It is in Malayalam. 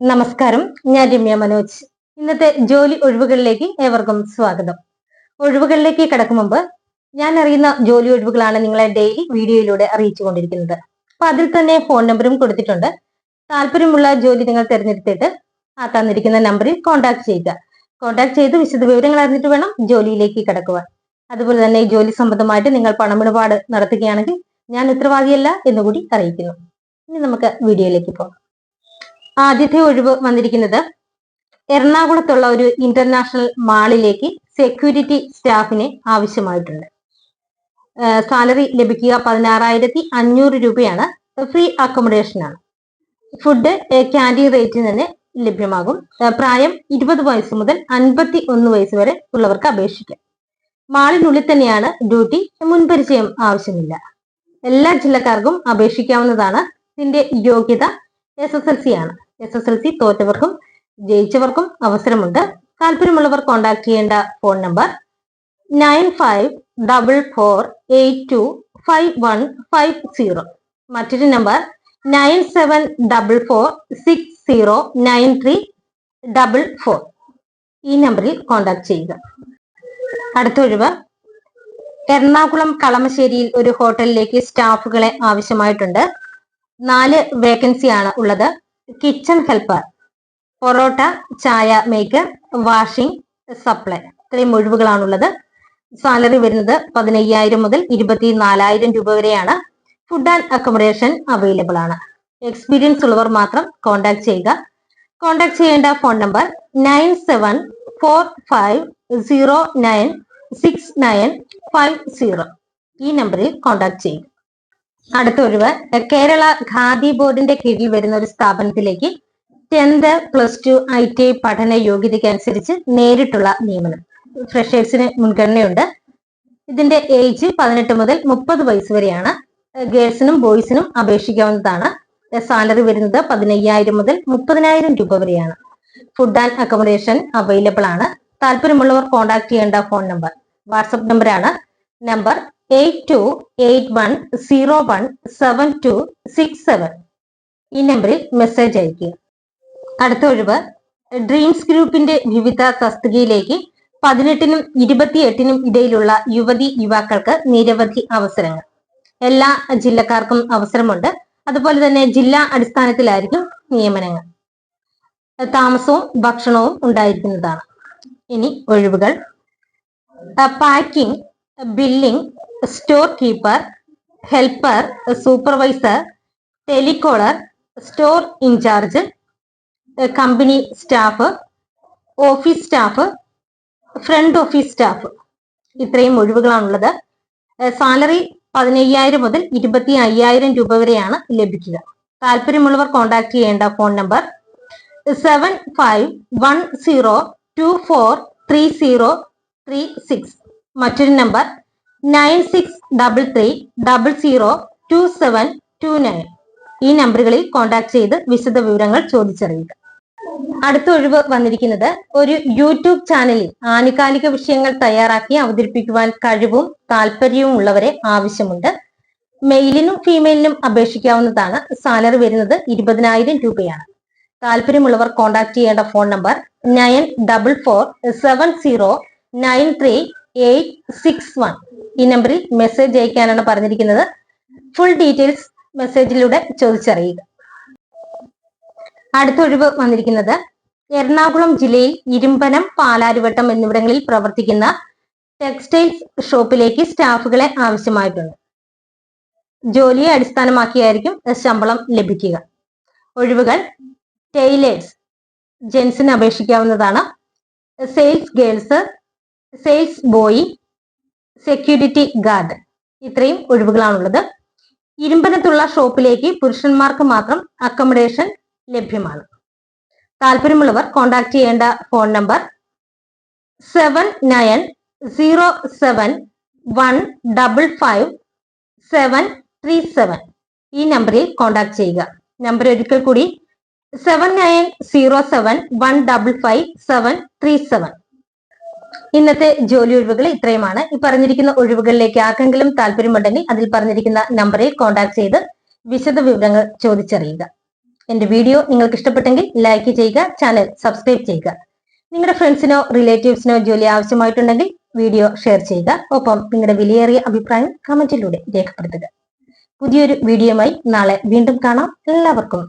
നമസ്കാരം ഞാൻ രമ്യ മനോജ്. ഇന്നത്തെ ജോലി ഒഴിവുകളിലേക്ക് ഏവർക്കും സ്വാഗതം. ഒഴിവുകളിലേക്ക് കടക്കും മുമ്പ് ഞാൻ അറിയുന്ന ജോലി ഒഴിവുകളാണ് നിങ്ങളെ ഡെയിലി വീഡിയോയിലൂടെ അറിയിച്ചു കൊണ്ടിരിക്കുന്നത് അപ്പൊ അതിൽ തന്നെ ഫോൺ നമ്പറും കൊടുത്തിട്ടുണ്ട്. താല്പര്യമുള്ള ജോലി നിങ്ങൾ തിരഞ്ഞെടുത്തിട്ട് ആ തന്നിരിക്കുന്ന നമ്പറിൽ കോൺടാക്ട് ചെയ്യുക. കോൺടാക്ട് ചെയ്ത് വിശദ വിവരങ്ങൾ അറിഞ്ഞിട്ട് വേണം ജോലിയിലേക്ക് കടക്കുവാൻ. അതുപോലെ തന്നെ ജോലി സംബന്ധമായിട്ട് നിങ്ങൾ പണമിടപാട് നടത്തുകയാണെങ്കിൽ ഞാൻ ഉത്തരവാദിയല്ല എന്നുകൂടി അറിയിക്കുന്നു. ഇനി നമുക്ക് വീഡിയോയിലേക്ക് പോകാം. ആദ്യത്തെ ഒഴിവ് വന്നിരിക്കുന്നത് എറണാകുളത്തുള്ള ഒരു ഇന്റർനാഷണൽ മാളിലേക്ക് സെക്യൂരിറ്റി സ്റ്റാഫിനെ ആവശ്യമായിട്ടുണ്ട്. സാലറി ലഭിക്കുക പതിനാറായിരത്തി അഞ്ഞൂറ് രൂപയാണ്. ഫ്രീ അക്കോമഡേഷൻ ആണ്. ഫുഡ് ക്യാന്റീൻ റേറ്റിൽ തന്നെ ലഭ്യമാകും. പ്രായം ഇരുപത് വയസ്സ് മുതൽ അൻപത്തി ഒന്ന് വയസ്സ് വരെ ഉള്ളവർക്ക് അപേക്ഷിക്കാം. മാളിനുള്ളിൽ തന്നെയാണ് ഡ്യൂട്ടി മുൻപരിചയം ആവശ്യമില്ല. എല്ലാ ജില്ലക്കാർക്കും അപേക്ഷിക്കാവുന്നതാണ്. ഇതിന്റെ യോഗ്യത എസ് എസ് എൽ സി ആണ്. എസ് എസ് എൽ സി തോറ്റവർക്കും ജയിച്ചവർക്കും അവസരമുണ്ട്. താല്പര്യമുള്ളവർ കോൺടാക്ട് ചെയ്യേണ്ട phone number nine five double four eight two five one five zero. മറ്റൊരു number nine seven double four six zero nine three double four. ഈ നമ്പറിൽ കോൺടാക്ട് ചെയ്യുക. അടുത്ത ഒഴിവ്. എറണാകുളം കളമശ്ശേരിയിൽ ഒരു ഹോട്ടലിലേക്ക് സ്റ്റാഫുകളെ ആവശ്യമായിട്ടുണ്ട്. നാല് വേക്കൻസിയാണ് ഉള്ളത്. കിച്ചൺ ഹെൽപ്പർ പൊറോട്ട ചായ മേക്കർ വാഷിംഗ് സപ്ലൈ ഇത്രയും ഒഴിവുകളാണുള്ളത്. സാലറി വരുന്നത് പതിനയ്യായിരം മുതൽ ഇരുപത്തി നാലായിരം രൂപ വരെയാണ്. ഫുഡ് ആൻഡ് അക്കോമഡേഷൻ അവൈലബിൾ ആണ്. എക്സ്പീരിയൻസ് ഉള്ളവർ മാത്രം കോൺടാക്ട് ചെയ്യുക. കോൺടാക്ട് ചെയ്യേണ്ട phone number nine seven four five zero nine six nine five zero ഈ നമ്പറിൽ കോൺടാക്ട് ചെയ്യുക. അടുത്ത ഒഴിവ് കേരള ഖാദി ബോർഡിന്റെ കീഴിൽ വരുന്ന ഒരു സ്ഥാപനത്തിലേക്ക് tenth plus two I T I പഠന യോഗ്യതയ്ക്ക് അനുസരിച്ച് നേരിട്ടുള്ള നിയമനം. ഫ്രഷേഴ്സിന് മുൻഗണനയുണ്ട്. ഇതിന്റെ ഏജ് പതിനെട്ട് മുതൽ മുപ്പത് വയസ്സ് വരെയാണ്. ഗേൾസിനും ബോയ്സിനും അപേക്ഷിക്കാവുന്നതാണ്. സാലറി വരുന്നത് പതിനയ്യായിരം മുതൽ മുപ്പതിനായിരം രൂപ വരെയാണ്. ഫുഡ് ആൻഡ് അക്കോമഡേഷൻ അവൈലബിൾ ആണ്. താല്പര്യമുള്ളവർ കോൺടാക്ട് ചെയ്യേണ്ട ഫോൺ നമ്പർ വാട്സപ്പ് നമ്പറാണ് number eight two eight one zero one seven two six seven ഈ നമ്പറിൽ മെസ്സേജ് അയക്കുക അടുത്ത ഒഴിവ് ഡ്രീംസ് ഗ്രൂപ്പിന്റെ വിവിധ തസ്തികയിലേക്ക് പതിനെട്ടിനും ഇരുപത്തിയെട്ടിനും ഇടയിലുള്ള യുവതി യുവാക്കൾക്ക് നിരവധി അവസരങ്ങൾ. എല്ലാ ജില്ലക്കാർക്കും അവസരമുണ്ട്. അതുപോലെ തന്നെ ജില്ലാ അടിസ്ഥാനത്തിലായിരിക്കും നിയമനങ്ങൾ. താമസവും ഭക്ഷണവും ഉണ്ടായിരിക്കുന്നതാണ്. ഇനി ഒഴിവുകൾ. Packing billing store keeper helper supervisor telecaller store incharge company staff office staff front office staff ഇത്രയും ഒഴിവുകളാണുള്ളത്. സാലറി പതിനയ്യായിരം മുതൽ ഇരുപത്തി അയ്യായിരം രൂപ വരെയാണ് ലഭിക്കുക. താല്പര്യമുള്ളവർ കോൺടാക്ട് ചെയ്യേണ്ട phone number seven five one zero two four three zero three six മറ്റൊരു number nine six double three double zero two seven two nine ഈ നമ്പറുകളിൽ കോൺടാക്ട് ചെയ്ത് വിശദ വിവരങ്ങൾ ചോദിച്ചറിയുക. അടുത്ത ഒഴിവ് വന്നിരിക്കുന്നത് ഒരു യൂട്യൂബ് ചാനലിൽ ആനുകാലിക വിഷയങ്ങൾ തയ്യാറാക്കി അവതരിപ്പിക്കുവാൻ കഴിവും താല്പര്യവും ഉള്ളവരെ ആവശ്യമുണ്ട്. മെയിലിനും ഫീമെയിലിനും അപേക്ഷിക്കാവുന്നതാണ് സാലറി വരുന്നത് ഇരുപതിനായിരം രൂപയാണ്. താല്പര്യമുള്ളവർ കോൺടാക്ട് ചെയ്യേണ്ട phone number nine double four seven zero nine three eight six one. ഈ നമ്പറിൽ മെസ്സേജ് അയക്കാനാണ് പറഞ്ഞിരിക്കുന്നത്. ഫുൾ ഡീറ്റെയിൽസ് മെസ്സേജിലൂടെ ചോദിച്ചറിയുക. അടുത്ത ഒഴിവ് വന്നിരിക്കുന്നത്. എറണാകുളം ജില്ലയിൽ ഇരുമ്പനം പാലാരിവട്ടം എന്നിവിടങ്ങളിൽ പ്രവർത്തിക്കുന്ന ടെക്സ്റ്റൈൽസ് ഷോപ്പിലേക്ക് സ്റ്റാഫുകളെ ആവശ്യമായിട്ടുണ്ട്. ജോലിയെ അടിസ്ഥാനമാക്കിയായിരിക്കും ശമ്പളം ലഭിക്കുക. ഒഴിവുകൾ ടെയിലേഴ്സ് ജെൻസിന് അപേക്ഷിക്കാവുന്നതാണ്. Sales girls sales boy security guard ഇത്രയും ഒഴിവുകളാണുള്ളത്. ഇരുമ്പനത്തുള്ള ഷോപ്പിലേക്ക് പുരുഷന്മാർക്ക് മാത്രം അക്കോമഡേഷൻ ലഭ്യമാണ്. താല്പര്യമുള്ളവർ കോൺടാക്ട് ചെയ്യേണ്ട phone number seven nine zero seven one double five seven three seven ഈ നമ്പറിൽ കോൺടാക്ട് ചെയ്യുക. നമ്പർ ഒരിക്കൽ കൂടി seven nine zero seven one double five seven three seven ഇന്നത്തെ ജോലി ഒഴിവുകൾ ഇത്രയുമാണ്. ഈ പറഞ്ഞിരിക്കുന്ന ഒഴിവുകളിലേക്ക് ആർക്കെങ്കിലും താല്പര്യമുണ്ടെങ്കിൽ അതിൽ പറഞ്ഞിരിക്കുന്ന നമ്പറിൽ കോൺടാക്ട് ചെയ്ത് വിശദ വിവരങ്ങൾ ചോദിച്ചറിയുക. എന്റെ വീഡിയോ നിങ്ങൾക്ക് ഇഷ്ടപ്പെട്ടെങ്കിൽ ലൈക്ക് ചെയ്യുക ചാനൽ സബ്സ്ക്രൈബ് ചെയ്യുക. നിങ്ങളുടെ ഫ്രണ്ട്സിനോ റിലേറ്റീവ്സിനോ ജോലി ആവശ്യമായിട്ടുണ്ടെങ്കിൽ വീഡിയോ ഷെയർ ചെയ്യുക. ഒപ്പം നിങ്ങളുടെ വിലയേറിയ അഭിപ്രായം കമന്റിലൂടെ രേഖപ്പെടുത്തുക. പുതിയൊരു വീഡിയോയുമായി നാളെ വീണ്ടും കാണാം. എല്ലാവർക്കും